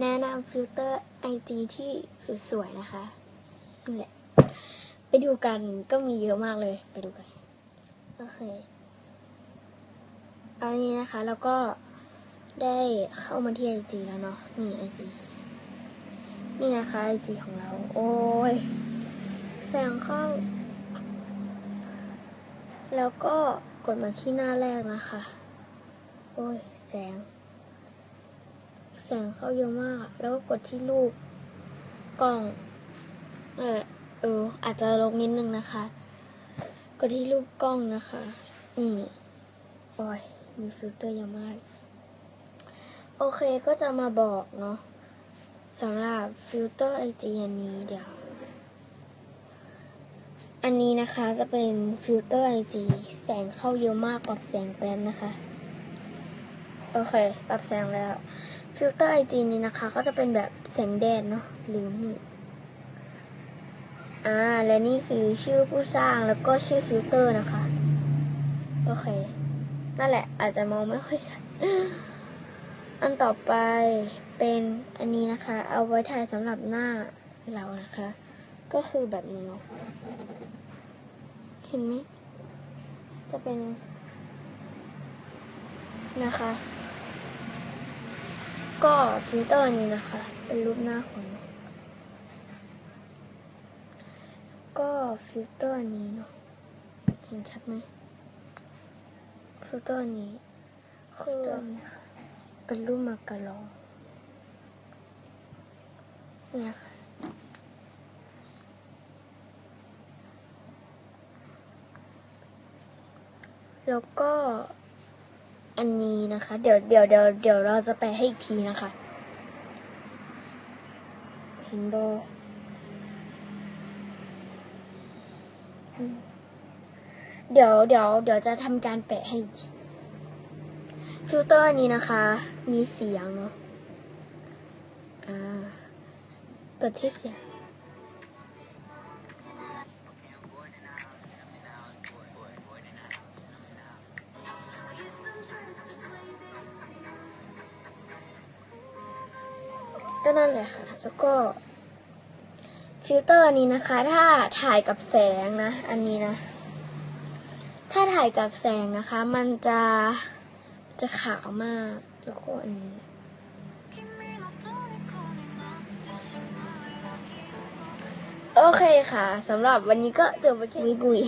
แนะนำฟิลเตอร์ไอจีที่สวยๆนะคะนี่แหละ ไปดูกันก็มีเยอะมากเลย ไปดูกันโอเคอันนี้นะคะ แล้วก็ได้เข้ามาที่ไอจีแล้วเนาะนี่ไอจีนี่นะคะไอจีของเรา โอ้ยแสงข้าแล้วก็กดมาที่หน้าแรกนะคะ โอ้ย แสง แสงเข้าเยอะมาก แล้วก็กดที่รูปกล้อง เออเออ อาจจะลงนิดนึงนะคะ กดที่รูปกล้องนะคะ นี่โอ้ยมีฟิลเตอร์เยอะมาก โอเคก็จะมาบอกเนาะสำหรับฟิลเตอร์ไอจีอันนี้เดี๋ยว อันนี้นะคะจะเป็นฟิลเตอร์ไอจีแสงเข้าเยอะมากปรับแสงแป๊บนะคะ โอเค ปรับแสงแล้ว ฟิลเตอร์ไอจีนี้นะคะ ก็จะเป็นแบบแสงแดดเนาะลืมนี่อ่าและนี่คือชื่อผู้สร้างแล้วก็ชื่อฟิลเตอร์นะคะ โอเค นั่นแหละ อาจจะมองไม่ค่อยชัดอันต่อไปเป็นอันนี้นะคะ เอาไว้ถ่ายสำหรับหน้าเรานะคะ ก็คือแบบนี้เนาะเห็นไหมจะเป็นนะคะ ก็ฟิลเตอร์นี้นะคะ เป็นรูปหน้าคนก็ฟิลเตอร์นี้เนาะเห็นชัดไหมฟิลเตอร์นี้คือเป็นรูปมากระลองเนี่ยค่ะแล้วก็ อันนี้นะคะ เดี๋ยวเดี๋ยวเดี๋ยวเดี๋ยวเราจะไปให้อีกทีนะคะ เห็นบอเดี๋ยวเดี๋ยวเดี๋ยวจะทำการแปะให้อีกทีฟิลเตอร์อันนี้นะคะ มีเสียงเนาะอ่ากดที่เสียง ก็นั่นแหละค่ะ แล้วก็ฟิลเตอร์นี้นะคะ ถ้าถ่ายกับแสงนะ อันนี้นะ ถ้าถ่ายกับแสงนะคะ มันจะจะขาวมาก แล้วก็อันนี้โอเคค่ะสำหรับวันนี้ก็จบไปแค่นี้กุย